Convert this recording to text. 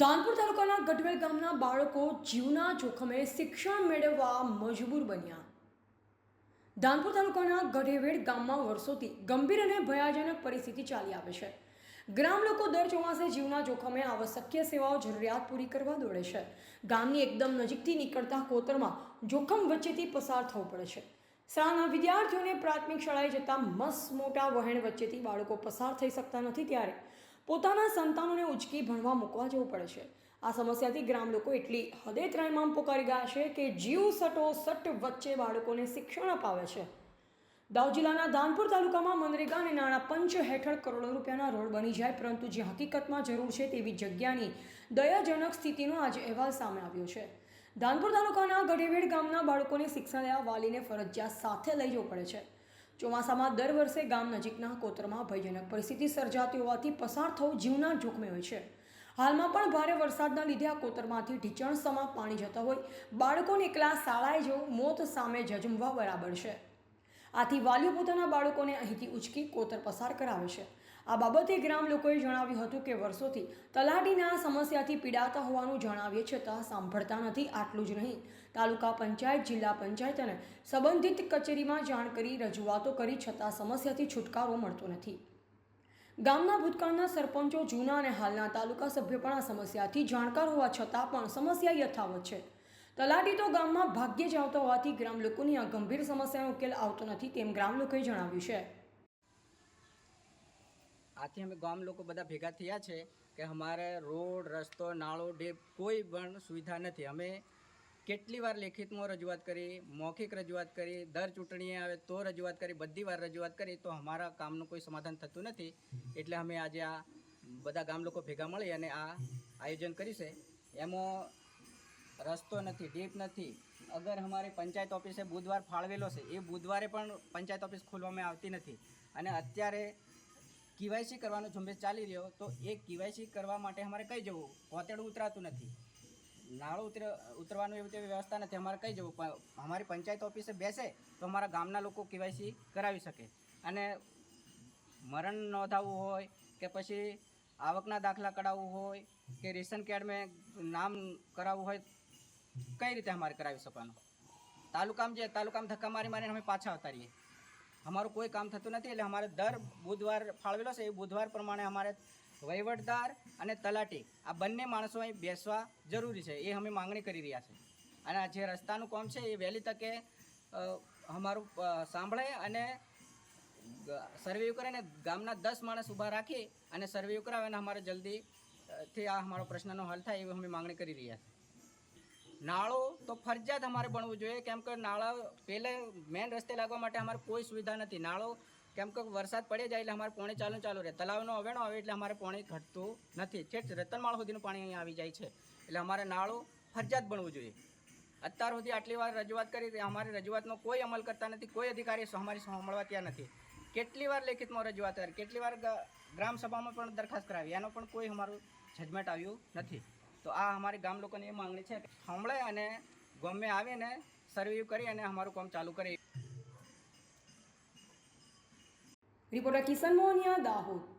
ધાનપુર તાલુકાના ગઢવેલ ગામના બાળકો જીવના જોખમે શિક્ષણ મેળવવા મજબૂર બન્યા. ધાનપુર તાલુકાના ગઢેવેડ ગામમાં વર્ષોથી ગંભીર અને ભયાજનક પરિસ્થિતિ ચાલી આવે છે. ગ્રામ લોકો દર ચોમાસે જીવના જોખમે આવશ્યકીય સેવાઓ જરૂરિયાત પૂરી કરવા દોડે છે. ગામની એકદમ નજીકથી નીકળતા કોતરમાં જોખમ વચ્ચેથી પસાર થવું પડે છે. શાળાના વિદ્યાર્થીઓને પ્રાથમિક શાળાએ જતા મસ મોટા વહેણ વચ્ચેથી બાળકો પસાર થઈ શકતા નથી ત્યારે પોતાના સંતાનોને ઉચકી ભણવા મૂકવા જવું પડે છે. આ સમસ્યાથી ગ્રામ લોકો એટલી હદે ત્રાહિમામ પોકારી ગયા છે કે જીવ સટો સટ વચ્ચે બાળકોને શિક્ષણ અપાવે છે. દાહોદ જિલ્લાના ધાનપુર તાલુકામાં મનરેગા અને નાણાં પંચ હેઠળ કરોડો રૂપિયાના રોડ બની જાય, પરંતુ જે હકીકતમાં જરૂર છે તેવી જગ્યાની દયાજનક સ્થિતિનો આજે અહેવાલ સામે આવ્યો છે. ધાનપુર તાલુકાના ગઢેવેડ ગામના બાળકોને શિક્ષણ લેવા વાલીને ફરજિયાત સાથે લઈ જવું પડે છે. ચોમાસામાં દર વર્ષે ગામ નજીકના કોતરમાં ભયજનક પરિસ્થિતિ સર્જાતી હોવાથી પસાર થવું જીવના જોખમે હોય છે. હાલમાં પણ ભારે વરસાદના લીધે આ કોતરમાંથી ઢીચણ સમા પાણી જતા હોય, બાળકોને એકલા શાળાએ જવું, મોત સામે જજમવા બરાબર છે. આથી વાલીઓ પોતાના બાળકોને અહીંથી ઉચકી કોતર પસાર કરાવે છે. આ બાબતે ગ્રામ લોકોએ જણાવ્યું હતું કે વર્ષોથી તલાટીના સમસ્યાથી પીડાતા હોવાનું જણાવીએ છતાં સાંભળતા નથી, આટલું જ નહીં. તાલુકા પંચાયત, જિલ્લા પંચાયત અને સંબંધિત કચેરીમાં જાણ કરી રજૂઆતો કરી છતાં સમસ્યાથી છુટકારો મળતો નથી. ગામના ભૂતકાળના સરપંચો, જૂના અને હાલના તાલુકા સભ્યો પણ આ સમસ્યાથી જાણકાર હોવા છતાં પણ સમસ્યા યથાવત છે. તલાટી તો ગામમાં ભાગ્યે જ આવતા હોવાથી ગ્રામ લોકોની આ ગંભીર સમસ્યાનો ઉકેલ આવતો નથી તેમ ગ્રામ લોકોએ જણાવ્યું છે. આથી અમે ગામ લોકો બધા ભેગા થયા છે કે અમારે રોડ, રસ્તો, નાળો ડેપ કોઈ પણ સુવિધા નથી. અમે કેટલી વાર લેખિતમાં રજૂઆત કરી, મૌખિક રજૂઆત કરી, દર ચૂંટણીએ આવે તો રજૂઆત કરી, બધી વાર રજૂઆત કરી, તો અમારા કામનું કોઈ સમાધાન થતું નથી. એટલે અમે આજે આ બધા ગામ લોકો ભેગા મળી અને આ આયોજન કર્યું છે. એમાં રસ્તો નથી ડીપ નથી. અગર અમારી પંચાયત ઓફિસે બુધવાર ફાળવેલો છે, એ બુધવારે પણ પંચાયત ઓફિસ ખોલવામાં આવતી નથી. અને અત્યારે કેવાયસી કરવાનો ઝુંબેશ ચાલી રહ્યો, તો એ કેવાયસી કરવા માટે અમારે કઈ જવું? કોતેડું ઉતરાતું નથી. નાળું ઉતર, ઉતરવાનું એવી તેવી વ્યવસ્થા નથી. અમારે કઈ જવું? અમારી પંચાયત ઓફિસે બેસે તો અમારા ગામના લોકો કેવાયસી કરાવી શકે. અને મરણ નોંધાવવું હોય કે પછી આવકના દાખલા કઢાવવું હોય કે રેશન કાર્ડમાં નામ કરાવવું હોય, કઈ રીતે અમારે કરાવી શકવાનું? તાલુકામાં જે, તાલુકામાં ધક્કા મારી મારીને અમે પાછા આવતા રહીએ. અમારું કોઈ કામ થતું નથી એટલે અમારે દર બુધવાર ફાળવેલો છે. એ બુધવાર પ્રમાણે અમારે વહીવટદાર અને તલાટી, આ બંને માણસો અહીં બેસવા જરૂરી છે. એ અમે માંગણી કરી રહ્યા છે. અને આ જે રસ્તાનું કામ છે એ વહેલી તકે અમારું સાંભળે અને સર્વેયુ કરે અને ગામના દસ માણસ ઊભા રાખી અને સર્વેયુ કરાવે અને અમારે જલ્દી થી આ અમારો પ્રશ્નનો હલ થાય એવી અમે માંગણી કરી રહ્યા છીએ. નાળો તો ફરજિયાત અમારે બનવું જોઈએ. કેમ કે નાળા પહેલે મેન રસ્તે લાગવા માટે અમારે કોઈ સુવિધા નથી. નાળો કેમ કે વરસાદ પડે જાય એટલે અમારે પાણી ચાલુ ચાલુ રહે. તલાવનો અવેણો આવે એટલે અમારે પાણી ઘટતું નથી. છેક રતનમાળ સુધીનું પાણી અહીંયા આવી જાય છે. એટલે અમારે નાળો ફરજિયાત બનવું જોઈએ. અત્યાર સુધી આટલી વાર રજૂઆત કરી અમારી રજૂઆતનો કોઈ અમલ કરતા નથી. કોઈ અધિકારી અમારી સાંભળવા ત્યાં નથી. કેટલી વાર લેખિતમાં રજૂઆત કરી? કેટલી વાર ગ્રામસભામાં પણ દરખાસ્ત કરાવી? એનો પણ કોઈ અમારું જજમેન્ટ આવ્યું નથી. તો આ અમારી ગામ લોકોની એ માંગણી છે. કે સાંભળે અને ગમે આવીને સર્વે કરી અને અમારું કામ ચાલુ કરી. રિપોર્ટર કિશન મોહનિયા દાહોદ.